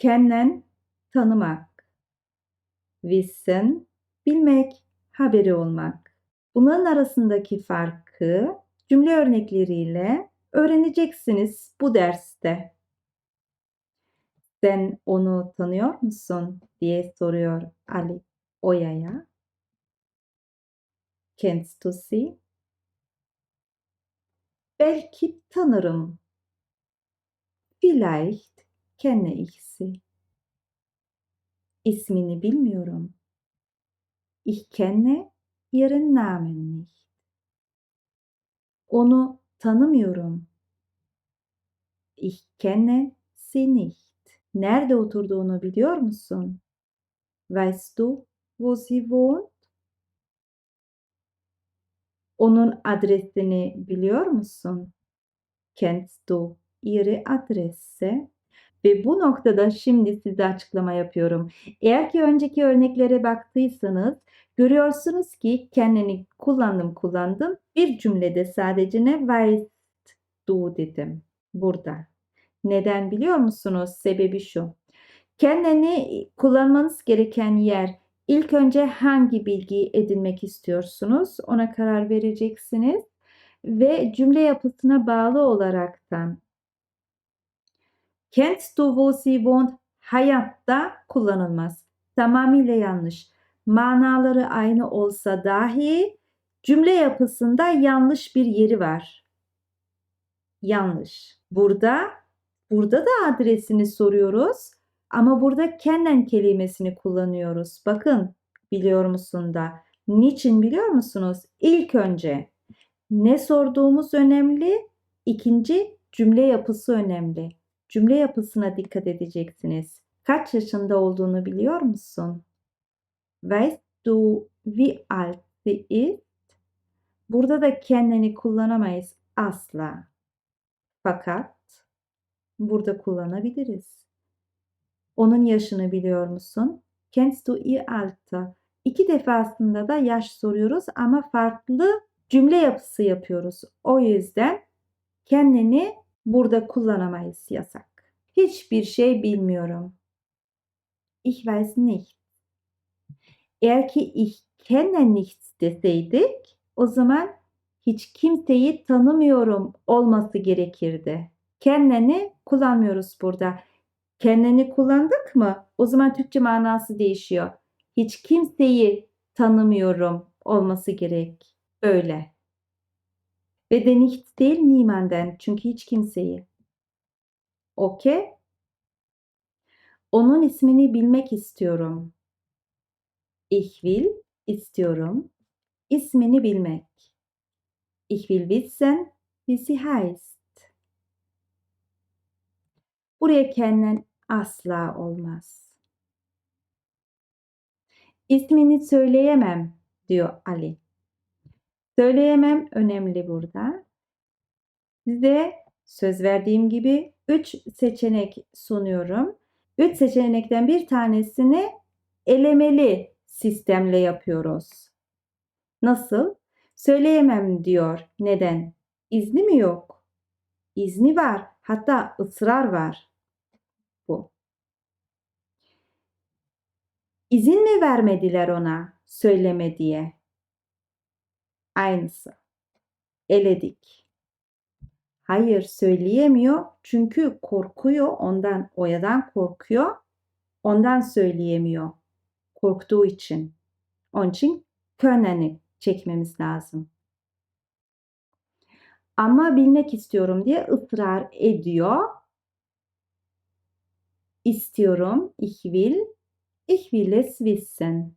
Kennen tanımak. Wissen bilmek, haberi olmak. Bunların arasındaki farkı cümle örnekleriyle öğreneceksiniz bu derste. Sen onu tanıyor musun diye soruyor Ali Oya'ya. Kennst du sie? Belki tanırım. Vielleicht kenne ich sie. İsmini bilmiyorum. Ich kenne ihren Namen nicht. Onu tanımıyorum. Ich kenne sie nicht. Nerede oturduğunu biliyor musun? Weißt du, wo sie wohnt? Onun adresini biliyor musun? Kennst du ihre Adresse? Ve bu noktada şimdi size açıklama yapıyorum. Eğer ki önceki örneklere baktıysanız görüyorsunuz ki kendini kullandım kullandım. Bir cümlede sadece ne weißt du dedim. Burada. Neden biliyor musunuz? Sebebi şu. Kendini kullanmanız gereken yer ilk önce hangi bilgiyi edinmek istiyorsunuz? Ona karar vereceksiniz ve cümle yapısına bağlı olaraktan Kennst du wo sie wohnt hayatta kullanılmaz. Tamamıyla yanlış. Manaları aynı olsa dahi cümle yapısında yanlış bir yeri var. Yanlış. Burada burada da adresini soruyoruz ama burada kennen kelimesini kullanıyoruz. Bakın biliyor musun da. Niçin biliyor musunuz? İlk önce ne sorduğumuz önemli. İkinci cümle yapısı önemli. Cümle yapısına dikkat edeceksiniz. Kaç yaşında olduğunu biliyor musun? Weißt du wie alt sie ist? Burada da kendini kullanamayız asla. Fakat burada kullanabiliriz. Onun yaşını biliyor musun? Kennst du ihr Alter? İki defasında da yaş soruyoruz ama farklı cümle yapısı yapıyoruz. O yüzden kendini burada kullanamayız yasak. Hiçbir şey bilmiyorum. Ich weiß nicht. Eğer ki ich kenne nichts deseydik o zaman hiç kimseyi tanımıyorum olması gerekirdi. Kendini kullanmıyoruz burada. Kendini kullandık mı? O zaman Türkçe manası değişiyor. Hiç kimseyi tanımıyorum olması gerek. Böyle. Ve de nicht değil niemanden. Çünkü hiç kimseyi. Okey? Onun ismini bilmek istiyorum. Ich will istiyorum. İsmini bilmek. Ich will wissen, wie sie heißt. Buraya kendin asla olmaz. İsmini söyleyemem diyor Ali. Söyleyemem önemli burada. Size söz verdiğim gibi 3 seçenek sunuyorum. 3 seçenekten bir tanesini elemeli sistemle yapıyoruz. Nasıl? Söyleyemem diyor. Neden? İzni mi yok? İzni var. Hatta ısrar var. Bu. İzin mi vermediler ona söyleme diye? Aynısı. Eledik. Hayır söyleyemiyor çünkü korkuyor ondan, oyadan korkuyor. Ondan söyleyemiyor. Korktuğu için. Onun için köneni çekmemiz lazım. Ama bilmek istiyorum diye ısrar ediyor. İstiyorum. Ich will. Ich will es wissen.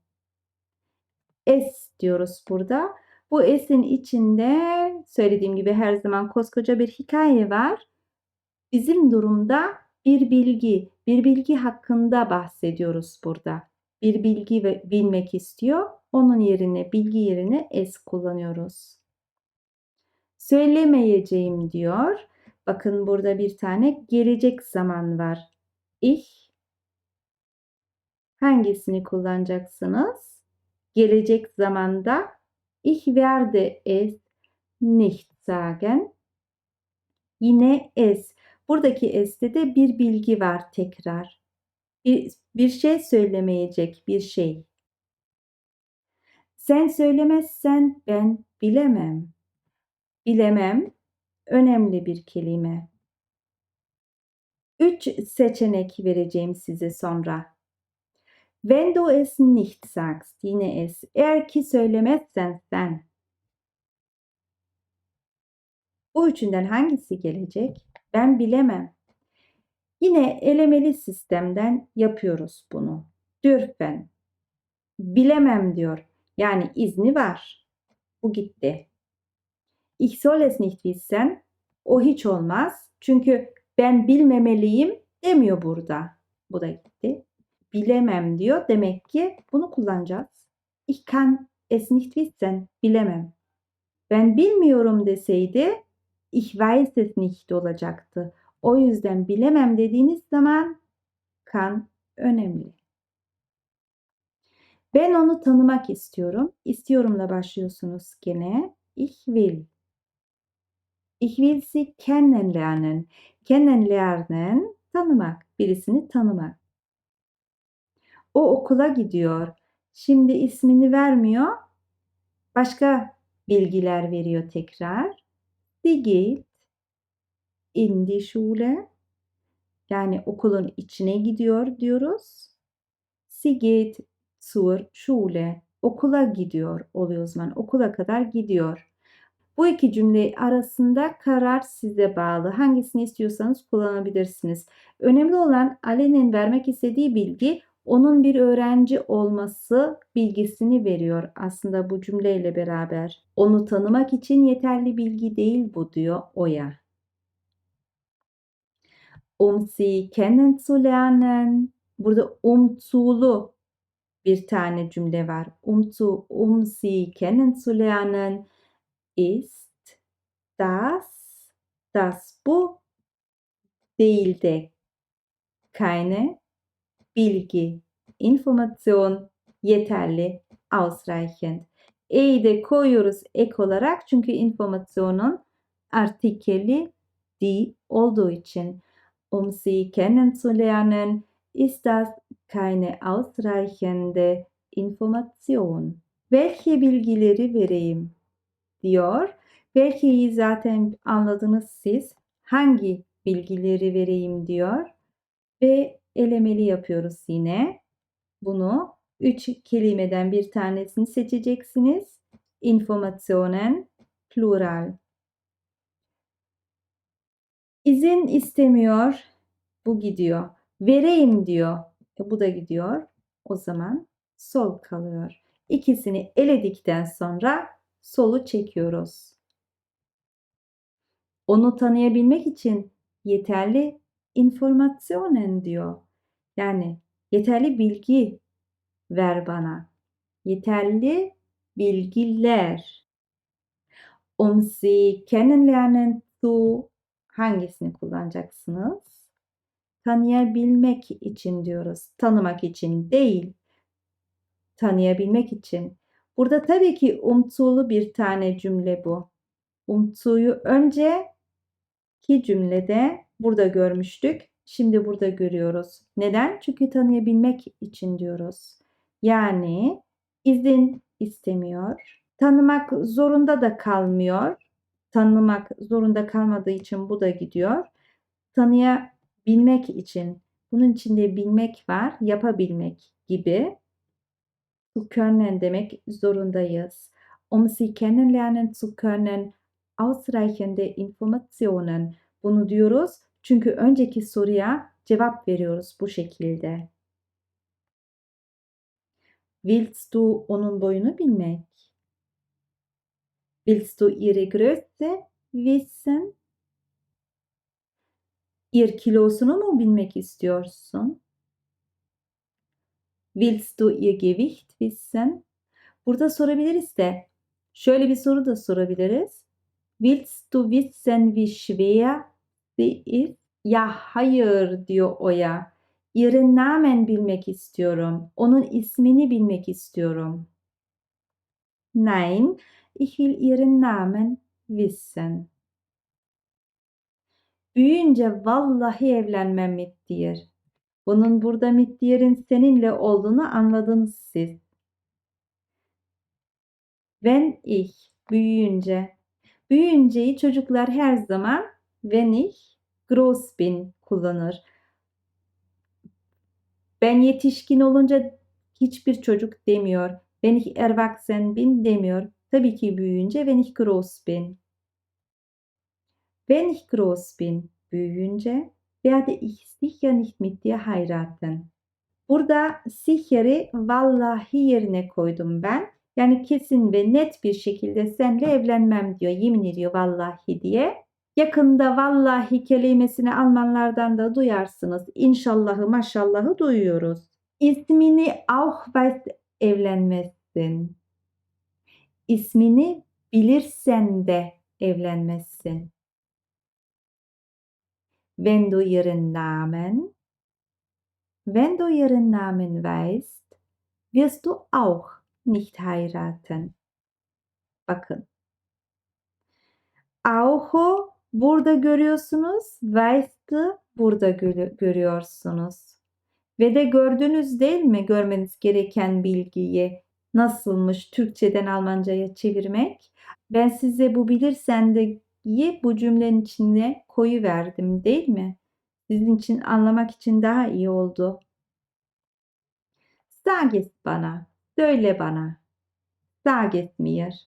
Es diyoruz burada. Bu es'in içinde söylediğim gibi her zaman koskoca bir hikaye var. Bizim durumda bir bilgi, bir bilgi hakkında bahsediyoruz burada. Bir bilgi ve bilmek istiyor. Onun yerine, bilgi yerine es kullanıyoruz. Söylemeyeceğim diyor. Bakın burada bir tane gelecek zaman var. Ich hangisini kullanacaksınız? Gelecek zamanda ich werde es nicht sagen. Yine es. Buradaki es'te de bir bilgi var tekrar. Bir, bir şey söylemeyecek bir şey. Sen söylemezsen ben bilemem. Bilemem önemli bir kelime. Üç seçenek vereceğim size sonra. Wenn du es nicht sagst, yine es. Eğer ki söylemezsen sen. Bu üçünden hangisi gelecek? Ben bilemem. Yine elemeli sistemden yapıyoruz bunu. Dürfen. Bilemem diyor. Yani izni var. Bu gitti. Ich soll es nicht wissen. O hiç olmaz. Çünkü ben bilmemeliyim demiyor burada. Bu da gitti. Bilemem diyor. Demek ki bunu kullanacağız. Ich kann es nicht wissen. Bilemem. Ben bilmiyorum deseydi ich weiß es nicht olacaktı. O yüzden bilemem dediğiniz zaman kan önemli. Ben onu tanımak istiyorum. İstiyorumla başlıyorsunuz gene. Ich will. Ich will sie kennenlernen. Kennenlernen tanımak, birisini tanımak. O okula gidiyor. Şimdi ismini vermiyor. Başka bilgiler veriyor tekrar. Sie geht in die Schule. Yani okulun içine gidiyor diyoruz. Sie geht zur Schule. Okula gidiyor oluyor o zaman. Okula kadar gidiyor. Bu iki cümle arasında karar size bağlı. Hangisini istiyorsanız kullanabilirsiniz. Önemli olan Ali'nin vermek istediği bilgi onun bir öğrenci olması bilgisini veriyor aslında bu cümleyle beraber. Onu tanımak için yeterli bilgi değil bu diyor Oya. Um sie kennenzulernen. Burada um zu'lu bir tane cümle var. Um zu, um sie kennenzulernen ist das, das bu değil de keine bilgi, information yeterli, ausreichend. E'yi de koyuyoruz ek olarak çünkü informasyonun artikeli die olduğu için. Um sie kennenzulernen ist das keine ausreichende Information. Welche bilgileri vereyim diyor. Belki zaten anladınız siz. Hangi bilgileri vereyim diyor. Ve elemeli yapıyoruz yine. Bunu üç kelimeden bir tanesini seçeceksiniz. Informationen plural. İzin istemiyor. Bu gidiyor. Vereyim diyor. E, bu da gidiyor. O zaman sol kalıyor. İkisini eledikten sonra solu çekiyoruz. Onu tanıyabilmek için yeterli informationen diyor. Yani yeterli bilgi ver bana. Yeterli bilgiler. Um sie kennenlernen zu hangisini kullanacaksınız? Tanıyabilmek için diyoruz. Tanımak için değil. Tanıyabilmek için. Burada tabii ki umtulu bir tane cümle bu. Umtuyu önce ki cümlede burada görmüştük. Şimdi burada görüyoruz. Neden? Çünkü tanıyabilmek için diyoruz. Yani izin istemiyor. Tanımak zorunda da kalmıyor. Tanımak zorunda kalmadığı için bu da gidiyor. Tanıyabilmek için. Bunun içinde bilmek var, yapabilmek gibi. Zu können demek zorundayız. Um sie kennenlernen zu können, ausreichende Informationen. Bunu diyoruz çünkü önceki soruya cevap veriyoruz bu şekilde. Willst du onun boyunu bilmek? Willst du ihre Größe wissen? Ihr kilosunu mu bilmek istiyorsun? Willst du ihr Gewicht wissen? Burada sorabiliriz de şöyle bir soru da sorabiliriz. Willst du wissen wie schwer ist? Ya hayır diyor Oya. Ihren Namen bilmek istiyorum. Onun ismini bilmek istiyorum. Nein, ich will ihren Namen wissen. Büyüyünce vallahi evlenmem mit dir. Bunun burada mit diyerin seninle olduğunu anladınız siz. Wenn ich büyüyünce. Büyüyünceyi çocuklar her zaman wenn ich groß bin kullanır. Ben yetişkin olunca hiçbir çocuk demiyor. Wenn ich erwachsen bin demiyor. Tabii ki büyüyünce wenn ich groß bin. Wenn ich groß bin, büyüyünce werde ich sicher nicht mit dir heiraten. Burada sicher'i vallahi yerine koydum ben. Yani kesin ve net bir şekilde seninle evlenmem diyor. Yemin ediyor vallahi diye. Yakında vallahi kelimesini Almanlardan da duyarsınız. İnşallahı maşallahı duyuyoruz. İsmini auch weißt evlenmezsin. İsmini bilirsen de evlenmezsin. Wenn du ihren Namen, wenn du ihren Namen weißt, wirst du auch nicht heiraten. Bakın. Auch'u burada görüyorsunuz. Weißt'ı burada gö- görüyorsunuz. Ve de gördünüz değil mi görmeniz gereken bilgiyi nasılmış Türkçeden Almanca'ya çevirmek? Ben size bu bilirsen de'yi bu cümlenin içine koyu verdim değil mi? Sizin için anlamak için daha iyi oldu. Sag bana, söyle bana. Sag mir.